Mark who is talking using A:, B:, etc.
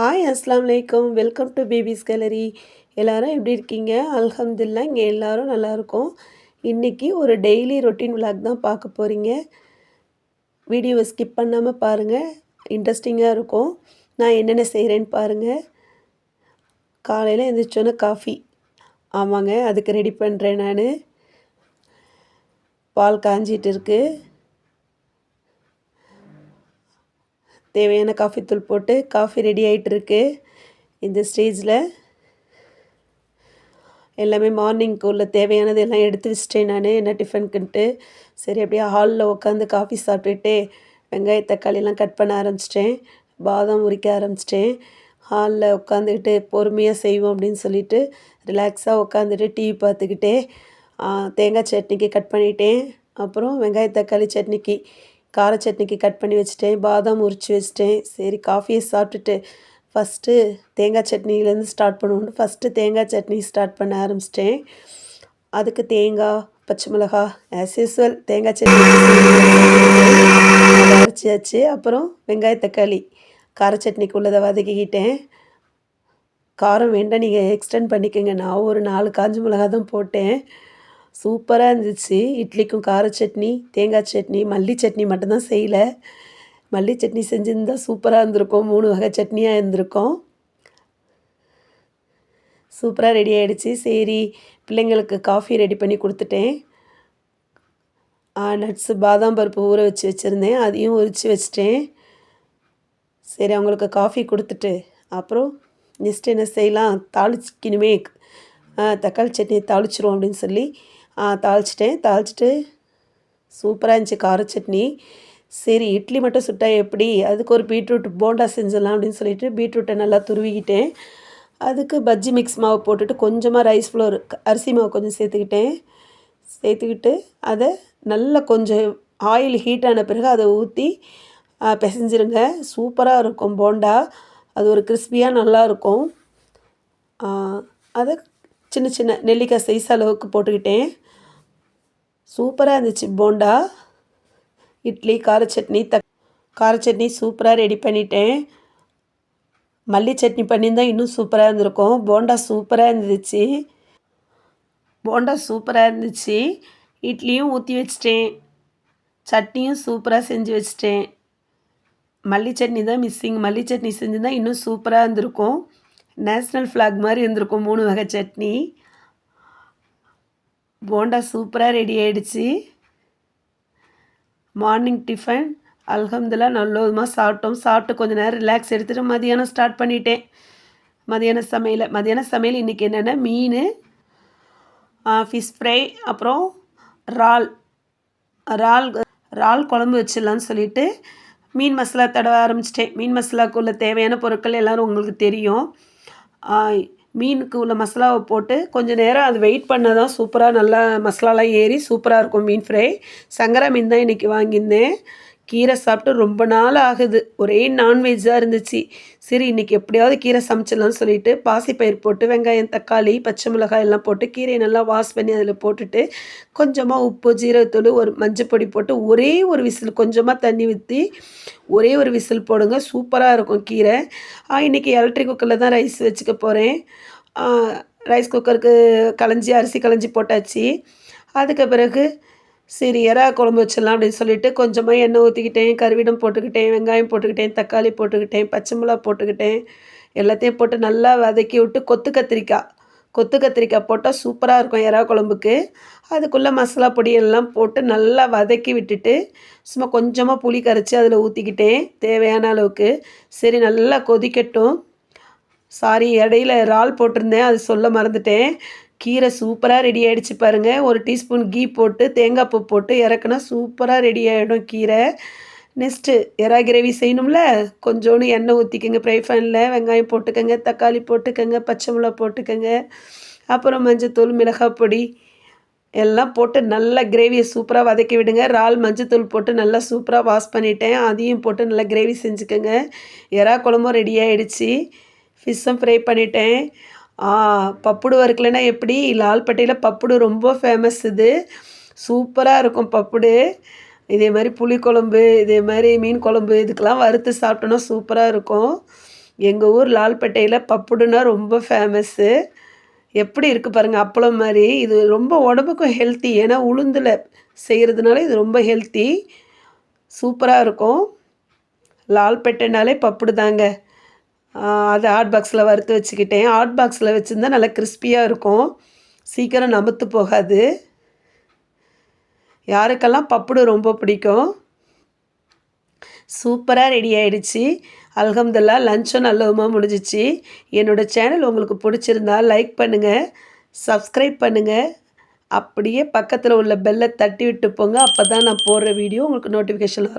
A: Hi அஸ்லாம் வலைக்கம் welcome to babies gallery எல்லோரும் எப்படி இருக்கீங்க? அல்ஹம்துல்லா இங்கே எல்லோரும் நல்லாயிருக்கும் இன்றைக்கி ஒரு டெய்லி ரொட்டீன் விளாக் தான் பார்க்க போகிறீங்க வீடியோவை ஸ்கிப் பண்ணாமல் பாருங்கள் இன்ட்ரெஸ்டிங்காக இருக்கும். நான் என்னென்ன செய்கிறேன்னு பாருங்கள் காலையில் எழுந்திரிச்சோன்னே காஃபி ஆமாங்க அதுக்கு ரெடி பண்ணுறேன் நான். பால் காஞ்சிட்டு இருக்குது தேவையான காஃபி தூள் போட்டு காஃபி ரெடி ஆகிட்டு இருக்கு இந்த ஸ்டேஜில் எல்லாமே மார்னிங்க்கு உள்ள தேவையானது எல்லாம் எடுத்து வச்சிட்டேன் நான். என்ன டிஃபனுக்குன்ட்டு சரி அப்படியே ஹாலில் உட்காந்து காஃபி சாப்பிட்டுட்டு வெங்காய தக்காளிலாம் கட் பண்ண ஆரம்பிச்சிட்டேன். பாதாம் உரிக்க ஆரம்பிச்சிட்டேன். ஹாலில் உட்காந்துக்கிட்டு பொறுமையாக செய்வோம் அப்படின்னு சொல்லிட்டு ரிலாக்ஸாக உட்காந்துட்டு டிவி பார்த்துக்கிட்டே தேங்காய் சட்னிக்கு கட் பண்ணிட்டேன். அப்புறம் வெங்காய தக்காளி சட்னிக்கு கார சட்னிக்கு கட் பண்ணி வச்சுட்டேன் பாதாம் உரித்து வச்சுட்டேன். சரி காஃபியை சாப்பிட்டுட்டு ஃபஸ்ட்டு தேங்காய் சட்னிலேருந்து ஸ்டார்ட் பண்ணுவோம் ஃபஸ்ட்டு தேங்காய் சட்னி ஸ்டார்ட் பண்ண ஆரம்பிச்சிட்டேன். அதுக்கு தேங்காய் பச்சை மிளகா ஆஸ் யூஸ்வல் தேங்காய் சட்னி அரைச்சியாச்சு அப்புறம் வெங்காய தக்காளி. கார சட்னிக்கு உள்ளதை வதக்கிக்கிட்டேன். காரம் வேண்டாம் நீங்கள் எக்ஸ்டெண்ட் பண்ணிக்கோங்க. நான் ஒரு நாலு காஞ்ச மிளகா தான் போட்டேன். சூப்பராக இருந்துச்சு. இட்லிக்கும் கார சட்னி தேங்காய் சட்னி மல்லி சட்னி மட்டும்தான் செய்யலை. மல்லி சட்னி செஞ்சுருந்தா சூப்பராக இருந்திருக்கும். மூணு வகை சட்னியாக இருந்திருக்கும். சூப்பராக ரெடி ஆகிடுச்சு சரி பிள்ளைங்களுக்கு காஃபி ரெடி பண்ணி கொடுத்துட்டேன். நட்ஸு பாதாம் பருப்பு ஊற வச்சு வச்சுருந்தேன். அதையும் உரித்து வச்சிட்டேன். சரி அவங்களுக்கு காஃபி கொடுத்துட்டு அப்புறம் நெக்ஸ்ட் என்ன செய்யலாம்? தாளிச்சிக்கணுமே. தக்காளி சட்னியை தாளிச்சிரும் அப்படின்னு சொல்லி தாளிச்சிட்டேன். தாளிச்சிட்டு சூப்பராக இருந்துச்சு. கார சட்னி. சரி இட்லி மட்டும் சுட்டால் எப்படி? அதுக்கு ஒரு பீட்ரூட் போண்டா செஞ்சிடலாம் அப்படின்னு சொல்லிட்டு பீட்ரூட்டை நல்லா துருவிக்கிட்டேன். அதுக்கு பஜ்ஜி மிக்ஸ் மாவு போட்டுட்டு கொஞ்சமாக ரைஸ் ஃப்ளோர் அரிசி மாவு கொஞ்சம் சேர்த்துக்கிட்டேன். சேர்த்துக்கிட்டு அதை நல்லா கொஞ்சம் ஆயில் ஹீட் ஆன பிறகு அதை ஊற்றி பிசைஞ்சிருங்க. சூப்பராக இருக்கும் போண்டா. அது ஒரு கிறிஸ்பியாக நல்லாயிருக்கும் அதை சின்ன சின்ன நெல்லிக்காய் சைஸ் அளவுக்கு போட்டுக்கிட்டேன். சூப்பராக இருந்துச்சு. போண்டா இட்லி கார சட்னி தக் கார சட்னி சூப்பராக ரெடி பண்ணிட்டேன். மல்லி சட்னி பண்ணியிருந்தால் இன்னும் சூப்பராக இருந்திருக்கும். போண்டா சூப்பராக இருந்துச்சு. போண்டா சூப்பராக இருந்துச்சு. இட்லியும் ஊற்றி வச்சிட்டேன். சட்னியும் சூப்பராக செஞ்சு வச்சிட்டேன். மல்லி சட்னி தான் மிஸ்ஸிங் மல்லி சட்னி செஞ்சுருந்தால் இன்னும் சூப்பராக இருந்திருக்கும். நேஷ்னல் ஃப்ளாக் மாதிரி இருந்திருக்கும். மூணு வகை சட்னி. போண்டா சூப்பராக ரெடி ஆகிடுச்சு மார்னிங் டிஃபன் அல்ஹம்துல்லா நல்லதுமாக சாப்பிட்டோம். சாப்பிட்டு கொஞ்சம் நேரம் ரிலாக்ஸ் எடுத்துகிட்டு மதியானம் ஸ்டார்ட் பண்ணிட்டேன். மதியான சமையல் மதியான சமையல் இன்றைக்கி என்னென்னா மீன் ஃபிஷ் ஃப்ரை அப்புறம் இறால். இறால் இறால் குழம்பு வச்சிடலான்னு சொல்லிட்டு மீன் மசாலா தடவ ஆரம்பிச்சிட்டேன். மீன் மசாலாக்குள்ள தேவையான பொருட்கள் எல்லோரும் உங்களுக்கு தெரியும். மீனுக்கு உள்ள மசாலாவை போட்டு கொஞ்சம் நேரம் அது வெயிட் பண்ணால் தான் சூப்பராக நல்லா மசாலாலாம் ஏறி சூப்பராக இருக்கும் மீன் ஃப்ரை. சங்கரா மீன் தான் இன்றைக்கி வாங்கியிருந்தேன். கீரை சாப்பிட்டு ரொம்ப நாள் ஆகுது. ஒரே நான்வெஜ்ஜாக இருந்துச்சு. சரி இன்றைக்கி எப்படியாவது கீரை சமைச்சிடலாம்னு சொல்லிட்டு பாசிப்பயிர் போட்டு வெங்காயம் தக்காளி பச்சை மிளகாய் எல்லாம் போட்டு கீரையை நல்லா வாஷ் பண்ணி அதில் போட்டுட்டு கொஞ்சமாக உப்பு ஜீரகத்தூள் ஒரு மஞ்சள் பொடி போட்டு ஒரே ஒரு விசில் கொஞ்சமாக தண்ணி ஊற்றி ஒரே ஒரு விசில் போடுங்க. சூப்பராக இருக்கும் கீரை. இன்றைக்கி எலக்ட்ரிக் குக்கரில் தான் ரைஸ் வச்சுக்க போகிறேன் ரைஸ் குக்கருக்கு களைஞ்சி அரிசி களைஞ்சி போட்டாச்சு. அதுக்கு பிறகு சரி எறா குழம்பு வச்சிடலாம் அப்படின்னு சொல்லிட்டு கொஞ்சமாக எண்ணெய் ஊற்றிக்கிட்டேன் கருவிடம் போட்டுக்கிட்டேன் வெங்காயம் போட்டுக்கிட்டேன் தக்காளி போட்டுக்கிட்டேன் பச்சை மிளகா போட்டுக்கிட்டேன். எல்லாத்தையும் போட்டு நல்லா வதக்கி விட்டு கொத்து கத்திரிக்காய். கொத்து கத்திரிக்காய் போட்டால் சூப்பராக இருக்கும் எறா குழம்புக்கு. அதுக்குள்ளே மசாலா பொடியெல்லாம் போட்டு நல்லா வதக்கி விட்டுட்டு சும்மா கொஞ்சமாக புளி கரைச்சி அதில் ஊற்றிக்கிட்டேன் தேவையான அளவுக்கு. சரி நல்லா கொதிக்கட்டும். சாரி இடையில இறால் போட்டிருந்தேன் அது சொல்ல மறந்துட்டேன். கீரை சூப்பராக ரெடி ஆகிடுச்சு பாருங்கள் ஒரு டீஸ்பூன் கீ போட்டு தேங்காய் பூ போட்டு இறக்குனா சூப்பராக ரெடி ஆகிடும் கீரை. நெக்ஸ்ட்டு எறா கிரேவி செய்யணும்ல? கொஞ்சோண்டு எண்ணெய் ஊற்றிக்கோங்க ஃப்ரை ஃபேனில் வெங்காயம் போட்டுக்கோங்க தக்காளி போட்டுக்கோங்க பச்சை மிளகா போட்டுக்கோங்க. அப்புறம் மஞ்சத்தூள் மிளகாய் பொடி எல்லாம் போட்டு நல்லா கிரேவியை சூப்பராக வதக்கி விடுங்க. இறால் மஞ்சத்தூள் போட்டு நல்லா சூப்பராக வாஷ் பண்ணிட்டேன். அதையும் போட்டு நல்லா கிரேவி செஞ்சுக்கோங்க. எறா குழம்பும் ரெடி ஆகிடுச்சி ஃபிஷ்ஷும் ஃப்ரை பண்ணிட்டேன். பப்புடு வறுக்கலைன்னா எப்படி? லால்பட்டையில் பப்புடு ரொம்ப ஃபேமஸ் இது. சூப்பராக இருக்கும் பப்புடு. இதே மாதிரி புளிக்குழம்பு இதே மாதிரி மீன் குழம்பு இதுக்கெல்லாம் வறுத்து சாப்பிட்டோன்னா சூப்பராக இருக்கும். எங்கள் ஊர் லால்பேட்டையில் பப்புடுனா ரொம்ப ஃபேமஸ்ஸு எப்படி இருக்குது பாருங்கள் அப்பளம் மாதிரி. இது ரொம்ப உடம்புக்கும் ஹெல்த்தி ஏன்னா உளுந்தில் செய்கிறதுனால இது ரொம்ப ஹெல்த்தி சூப்பராக இருக்கும். லால்பேட்டைனாலே பப்புடு தாங்க அது ஹாட் பாக்ஸில் வறுத்து வச்சுக்கிட்டேன். ஹாட் பாக்ஸில் வச்சுருந்தா நல்லா கிறிஸ்பியாக இருக்கும். சீக்கிரம் நமுத்து போகாது. யாருக்கெல்லாம் பப்புடு ரொம்ப பிடிக்கும்? சூப்பராக ரெடி ஆகிடுச்சி அலகம்துல்லா லஞ்சும் நல்லவுமாக முடிஞ்சிச்சு. என்னோடய சேனல் உங்களுக்கு பிடிச்சிருந்தா லைக் பண்ணுங்கள் சப்ஸ்கிரைப் பண்ணுங்கள் அப்படியே பக்கத்தில் உள்ள பெல்லை தட்டி விட்டு போங்க. அப்போ தான் நான் போடுற வீடியோ உங்களுக்கு நோட்டிஃபிகேஷன் வரும்.